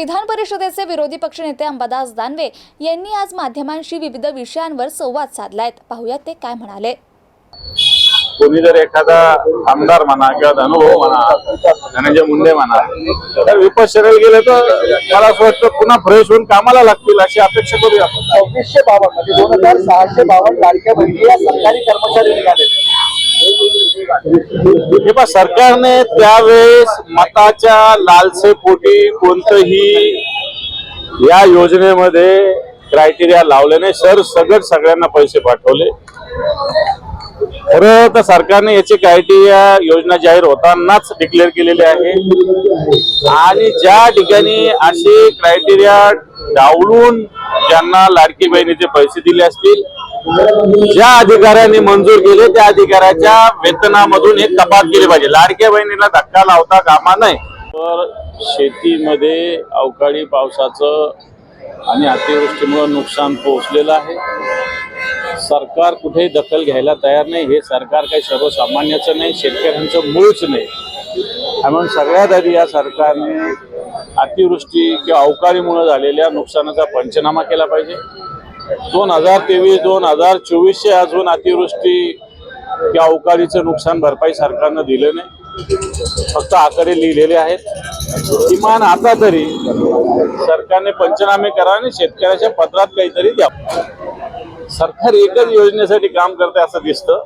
विधान परिषदेचे विरोधी पक्षनेते अंबादास दानवे यांनी आज माध्यमांशी विविध विषयांवर संवाद साधलायत. पाहुयात ते काय म्हणाले. कोणी जर एखादा आमदार म्हणा किंवा धनुभाऊ म्हणा धनंजय मुंडे म्हणा तर विपक्षाला गेले तर मला असं वाटतं पुन्हा फ्रेश होऊन कामाला लागतील अशी अपेक्षा करूया आपण. सव्वीसशे बावन्न म्हणजे दोन हजार सहाशे बावन्न लाडक्या बहिणी या सरकारी कर्मचारी निघाले हे पहा सरकारने त्यावेळेस मताच्या लालसेपोटी कोणतंही या योजनेमध्ये क्रायटेरिया लावले नाही. सर सगळं सगळ्यांना पैसे पाठवले. खरं तर सरकारने याचे क्रायटेरिया योजना जाहीर होतानाच डिक्लेअर केलेली आहे. आणि ज्या ठिकाणी असे क्रायटेरिया डावलून ज्यांना लाडकी बहिणीचे पैसे दिले असतील ज्या अधिकाऱ्यांनी मंजूर केले त्या अधिकाऱ्याच्या वेतनामधून एक कपात केली पाहिजे. लाडक्या बहिणीला धक्का लावता कामा नये. तर शेतीमध्ये अवकाळी पावसाचं आणि अतिवृष्टीमुळे नुकसान पोहोचलेलं आहे. सरकार कुठेही दखल घ्यायला तयार नाही. हे सरकार काही सर्वसामान्याचं नाही शेतकऱ्यांचं मूळच नाही. म्हणून सगळ्यात आधी या सरकारने अतिवृष्टी किंवा अवकाळीमुळे झालेल्या नुकसानाचा पंचनामा केला पाहिजे. दोन हजार तेवीस दोन हजार चोवीसचे अजून अतिवृष्टी किंवा अवकाळीचं नुकसान भरपाई सरकारनं दिलं नाही. फक्त आकडे लिहिलेले आहेत. किमान आता तरी सरकारने पंचनामे करा आणि शेतकऱ्याच्या पत्रात काहीतरी द्या. सरकार एकच योजनेसाठी काम करते असं दिसतं.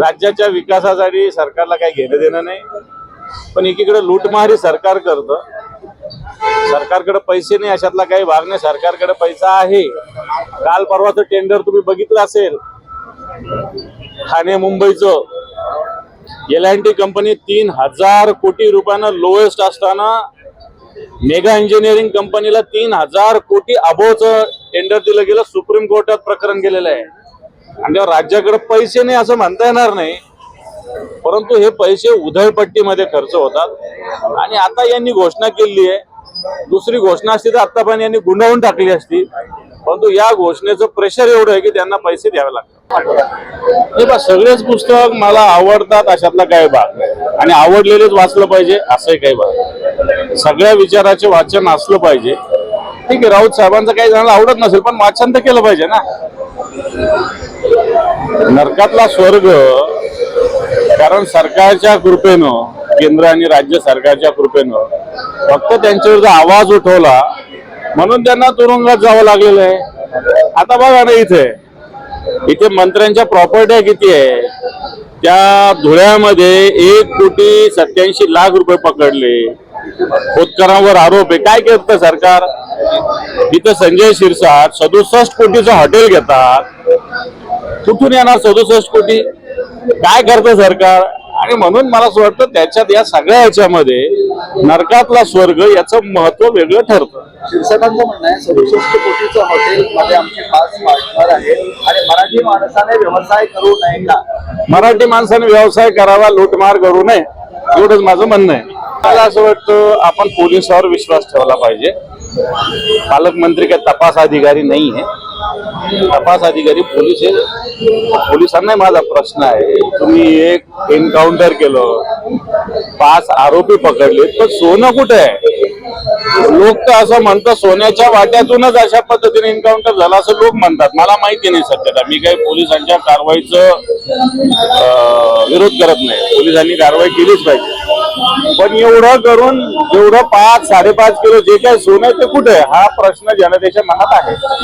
राज्याच्या विकासासाठी सरकारला काही घेणं देणं नाही. पण एकीकडे लूटमारी सरकार करतं. सरकारकडे पैसे नाही अशातला काही भाग नाही. सरकारकडे पैसा आहे. काल परवाचं टेंडर तुम्ही बघितलं असेल. ठाणे मुंबईचं. एल अँड टी कंपनी तीन हजार कोटी रुपयानं लोएस्ट असताना मेगा इंजिनिअरिंग कंपनीला तीन हजार कोटी अबोचं टेंडर दिलं गेलं. सुप्रीम कोर्टात प्रकरण गेलेलं आहे. आणि तेव्हा राज्याकडे पैसे नाही असं म्हणता येणार नाही. परंतु हे पैसे उधळपट्टीमध्ये खर्च होतात. आणि आता यांनी घोषणा केली आहे दुसरी घोषणा असती तर आतापर्यंत यांनी गुंडाळून टाकली असती. परंतु या घोषणेचं प्रेशर एवढं आहे की त्यांना पैसे द्यावे लागतात. हे बा सगळेच पुस्तक मला आवडतात अशातला काही भाग आणि आवडलेलेच वाचलं पाहिजे असंही काही भाग सगळ्या विचाराचे वाचन असलं पाहिजे. ठीक आहे राऊत साहेबांचं काही जणांना आवडत नसेल पण वाचन तर केलं पाहिजे ना. नरकातला स्वर्ग कारण सरकारच्या कृपेनं केंद्र आणि राज्य सरकारच्या कृपेनं फक्त त्यांच्यावर आवाज उठवला म्हणून त्यांना तुरुंगात जावं लागलेलं आहे. आता बघा ना इथे. इथे मंत्र्यांच्या प्रॉपर्ट्या किती आहे? त्या धुळ्यामध्ये एक कोटी सत्याऐंशी लाख रुपये पकडले. खोदकरांवर आरोप आहे. काय करतं सरकार? इथं संजय शिरसाट सदुसष्ट कोटीचं हॉटेल घेतात. कुठून येणार सदुसष्ट कोटी? काय करतं सरकार? आणि म्हणून मला असं वाटतं त्याच्यात या सगळ्या ह्याच्यामध्ये नरकातला स्वर्ग याचं महत्त्व वेगळं ठरतं. शिरसाटांचं म्हणणं आहे सदुसष्ट कोटीचं हॉटेल मध्ये आमचे पाच पार्टनर आहेत आणि मराठी माणसाने व्यवसाय करू नये का? मराठी माणसाने व्यवसाय करावा लूटमार करू नये एवढंच माझं म्हणणं आहे. मला असं वाटतं आपण पोलिसावर विश्वास ठेवला पाहिजे. पालकमंत्री काही तपास अधिकारी नाही आहे तपास अधिकारी पोलीस आहे पोलिसांना माझा प्रश्न आहे. तुम्ही एक एन्काउंटर केलं. पाच आरोपी पकडले तर सोनं कुठे आहे? लोक तर असं म्हणतात सोन्याच्या वाट्यातूनच अशा पद्धतीने एन्काउंटर झाला असं लोक म्हणतात. मला माहिती नाही सत्यता मी काही पोलिसांच्या कारवाईचं विरोध करत नाही. पोलिसांनी कारवाई केलीच पाहिजे. पण एवढं करून एवढं पाच साडेपाच किलो जे काही सोनं आहे ते कुठे आहे? हा प्रश्न जनतेच्या मनात आहे.